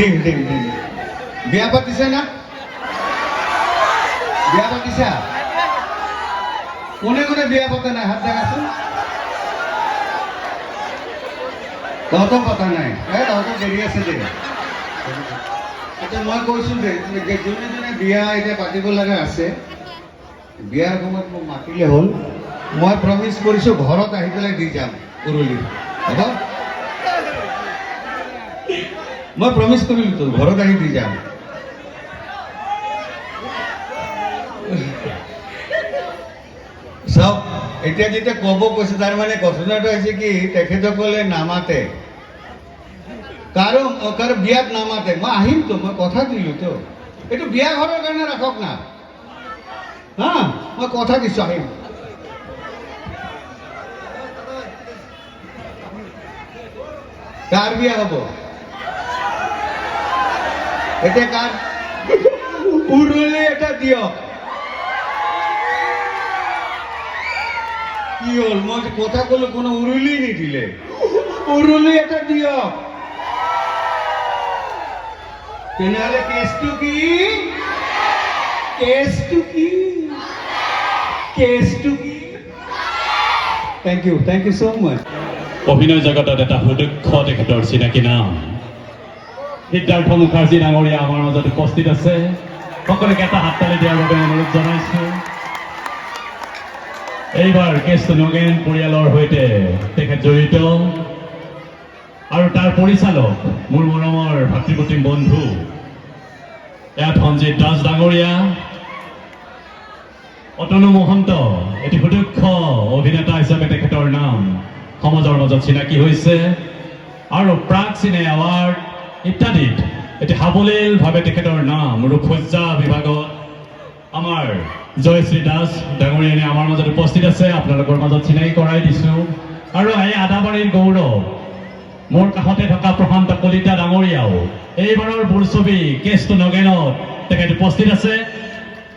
দিম দিম দিম বিয়া পাতিছে না বিয়া পাতিছা কোনে কোনে বিয়া পতা নাই হাত দেখাচোন তহঁতৰ পতা নাই এই তহঁতৰ দেৰি আছে দে এতিয়া মই কৈছোঁ যে যোনে যোনে বিয়া এতিয়া পাতিব লগা আছে বিয়াৰ সময়ত মোক মাতিলে হ'ল মই প্ৰমিছ কৰিছোঁ ঘৰত আহি পেলাই দি যাম উৰুলি হ'ব মই প্ৰমিছ কৰিলোঁ তোৰ ঘৰত আহি দি যাম। চাওক, এতিয়া যেতিয়া ক'ব কৈছে তাৰমানে ঘটনাটো হৈছে কি, তেখেতসকলে নামাতে। কাৰো কাৰো বিয়াত নামাতে। মই আহিমতো মই কথা দিলোঁ তো। এইটো বিয়া ঘৰৰ কাৰণে ৰাখক না। হা? মই কথা দিছোঁ, আহিম। কাৰ বিয়া হ'ব? এতিয়া কাৰ উৰুলি এটা দিয়ক কি হ'ল মই কথা ক'লো কোনো উৰুলি নিদিলে উৰুলি এটা দিয়ক তেনেহ'লে কেছটো কি? কেছটো কি? কেছটো কি? Thank you thank you so' মাছ অভিনয় জগতত এটা সুদক্ষ তেখেতৰ চিনাকি নাম? সিদ্ধাৰ্থ মুখাৰ্জী ডাঙৰীয়া আমাৰ মাজত উপস্থিত আছে। সকলোকে এটা হাততালি দিয়াৰ বাবে অনুৰোধ জনাইছো। এইবাৰ কেষ্ট নগেন পৰিয়ালৰ সৈতে তেখেত জড়িত। আৰু তাৰ পৰিচালক, মোৰ মৰমৰ ভাতৃপ্ৰতিম বন্ধু ধনজিৎ দাস ডাঙৰীয়া, অতনু মহন্ত, এটি সুদক্ষ অভিনেতা হিচাপে তেখেতৰ নাম সমাজৰ মাজত চিনাকি হৈছে। আৰু প্ৰাক চিনে এৱাৰ্ড ইত্যাদিত এটি সাৱলীলভাৱে তেখেতৰ নাম ৰূপসজ্জা বিভাগত। আমাৰ জয়শ্ৰী দাস ডাঙৰীয়ানী আমাৰ মাজত উপস্থিত আছে। আপোনালোকৰ মাজত চিনাকি কৰাই দিছোঁ। আৰু এই আদাবাৰীৰ গৌৰৱ, মোৰ কাষতে থকা প্ৰশান্ত কলিতা ডাঙৰীয়াও, এইবাৰৰ বোলছবি, কেছটো নগেনত তেখেত উপস্থিত আছে।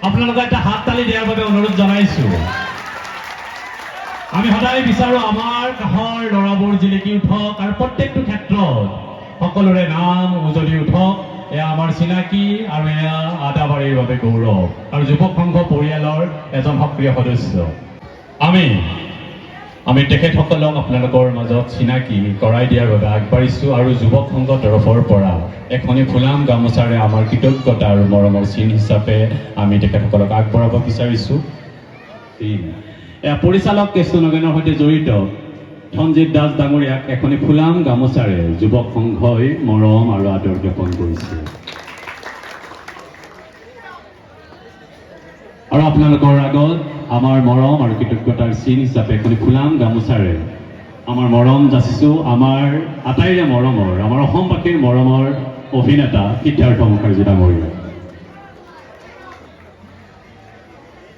আপোনালোকে এটা হাত তালি দিয়াৰ বাবে অনুৰোধ জনাইছো। আমি সদায় বিচাৰো আমাৰ কাষৰ ল'ৰাবোৰ জিলিকি উঠক আৰু প্ৰত্যেকটো ক্ষেত্ৰত সকলোৰে নাম উজলি উঠক। এয়া আমাৰ চিনাকি আৰু এয়া আদাবাৰীৰ বাবে গৌৰৱ। আৰু যুৱক সংঘ পৰিয়ালৰ এজন সক্ৰিয় সদস্য। আমি আমি তেখেতসকলক আপোনালোকৰ মাজত চিনাকি কৰাই দিয়াৰ বাবে আগবাঢ়িছোঁ আৰু যুৱক সংঘ তৰফৰ পৰা এখনি ফুলাম গামোচাৰে আমাৰ কৃতজ্ঞতা আৰু মৰমৰ চিন হিচাপে আমি তেখেতসকলক আগবঢ়াব বিচাৰিছোঁ। এয়া পৰিচালক নগেনৰ সৈতে জড়িত। ধনজিৎ দাস ডাঙৰীয়াক এখনি ফুলাম গামোচাৰে। যুৱক সংঘই মৰম আৰু আদৰ জ্ঞাপন কৰিছে। আৰু আপোনালোকৰ আগত আমাৰ মৰম আৰু কৃতজ্ঞতাৰ চিন হিচাপে এখনি ফুলাম গামোচাৰে। আমাৰ মৰম যাচিছোঁ আমাৰ আটাইৰে মৰমৰ আমাৰ অসমবাসীৰ মৰমৰ অভিনেতা সিদ্ধাৰ্থ মুখাৰ্জী ডাঙৰীয়া।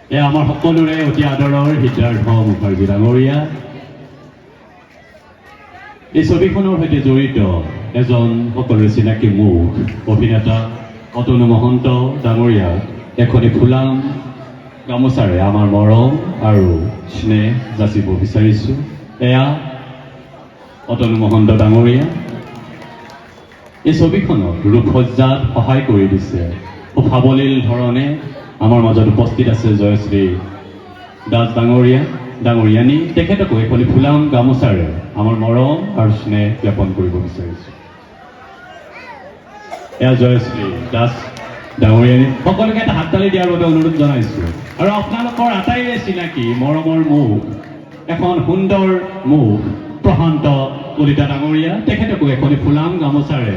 এয়া আমাৰ সকলোৰে অতি আদৰৰ সিদ্ধাৰ্থ মুখাৰ্জী ডাঙৰীয়া। এই ছবিখনৰ সৈতে জড়িত এজন সকলোৰে চিনাকি মুখ অভিনেতা অতনু মহন্ত ডাঙৰীয়া এখনি ফুলাম গামোচাৰে আমাৰ মৰম আৰু স্নেহ যাচিব বিচাৰিছোঁ। এয়া অতনু মহন্ত ডাঙৰীয়া। এই ছবিখনত ৰূপসজ্জাত সহায় কৰি দিছে। খুব সাৱলীল ধৰণে আমাৰ মাজত উপস্থিত আছে জয়শ্ৰী দাস ডাঙৰীয়া। ডাঙৰীয়ানী, তেখেতকো এখনি ফুলাম গামোচাৰে। আমাৰ মৰম আৰু স্নেহ জ্ঞাপন কৰিব বিচাৰিছোঁ। এয়া জয়শ্ৰী, দাস ডাঙৰীয়ানী। সকলোকে এটা হাততালি দিয়াৰ বাবে অনুৰোধ জনাইছোঁ। আৰু আপোনালোকৰ চিনাকি মৰমৰ মুখ, এখন সুন্দৰ মুখ, প্ৰশান্ত কলিতা ডাঙৰীয়া। তেখেতকো এখনি ফুলাম গামোচাৰে।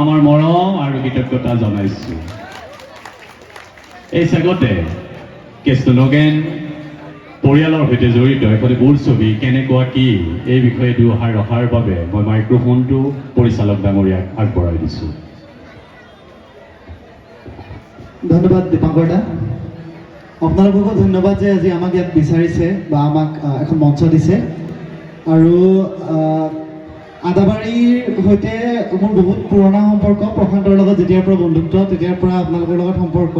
আমাৰ মৰম আৰু কৃতজ্ঞতা জনাইছোঁ। এই চেগতে কেষ্ট নগেন। পৰিয়ালৰ সৈতে জড়িত এখনি বোলছবি কেনেকুৱা কি এই বিষয়ে দুআষাৰ ৰখাৰ বাবে মই মাইক্ৰফোনটো পৰিচালক ডাঙৰীয়াক আগবঢ়াই দিছোঁ। ধন্যবাদ দীপাংকৰ দা। আপোনালোককো ধন্যবাদ যে আজি আমাক ইয়াত বিচাৰিছে বা আমাক এখন মঞ্চ দিছে। আৰু আদাবাৰীৰ সৈতে মোৰ বহুত পুৰণা সম্পৰ্ক প্ৰশান্তৰ লগত যেতিয়াৰ পৰা বন্ধুত্ব তেতিয়াৰ পৰা আপোনালোকৰ লগত সম্পৰ্ক।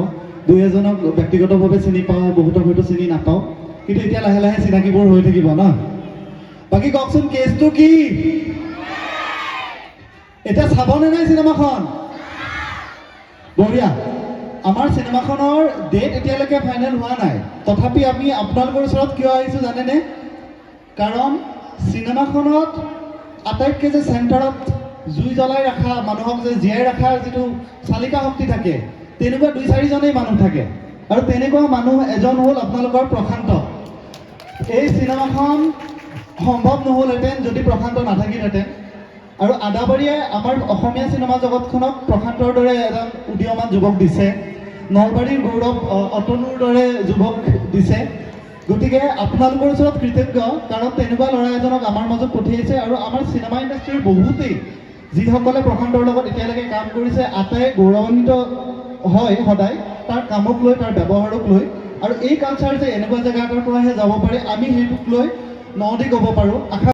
দুই এজনক ব্যক্তিগতভাৱে চিনি পাওঁ বহুতক হয়তো চিনি নাপাওঁ। কিন্তু এতিয়া লাহে লাহে চিনাকিবোৰ হৈ থাকিব ন? বাকী কওকচোন, কেছটো কি? এতিয়া চাবনে নাই চিনেমাখন? বঢ়িয়া। আমাৰ চিনেমাখনৰ ডেট এতিয়ালৈকে ফাইনেল হোৱা নাই। তথাপি আমি আপোনালোকৰ ওচৰত কিয় আহিছোঁ জানেনে? কাৰণ চিনেমাখনত আটাইতকৈ যে চেণ্টাৰত জুই জ্বলাই ৰখা, মানুহক যে জীয়াই ৰখাৰ যিটো চালিকা শক্তি থাকে, তেনেকুৱা দুই চাৰিজনেই মানুহ থাকে। আৰু তেনেকুৱা মানুহ এজন হ'ল আপোনালোকৰ প্ৰশান্ত। এই চিনেমাখন সম্ভৱ নহ'লহেঁতেন যদি প্ৰশান্ত নাথাকিলহেঁতেন আৰু আদাবাৰীয়ে আমাৰ অসমীয়া চিনেমা জগতখনক প্ৰশান্তৰ দৰে এজন উদীয়মান যুৱক দিছে। নলবাৰীৰ গৌৰৱ অতনুৰ দৰে যুৱক দিছে। গতিকে আপোনালোকৰ ওচৰত কৃতজ্ঞ কাৰণ তেনেকুৱা ল'ৰা এজনক আমাৰ মাজত পঠিয়াইছে আৰু আমাৰ চিনেমা ইণ্ডাষ্ট্ৰীৰ বহুতেই যিসকলে প্ৰশান্তৰ লগত এতিয়ালৈকে কাম কৰিছে আটাই গৌৰৱান্বিত হয় সদায়। তাৰ কামক লৈ তাৰ ব্যৱহাৰক লৈ। আৰু এই কালচাৰ যে এনেকুৱা জেগা এটাৰ পৰাহে যাব পাৰে, আমি সেইটোক লৈ নদী ক'ব পাৰোঁ। আশা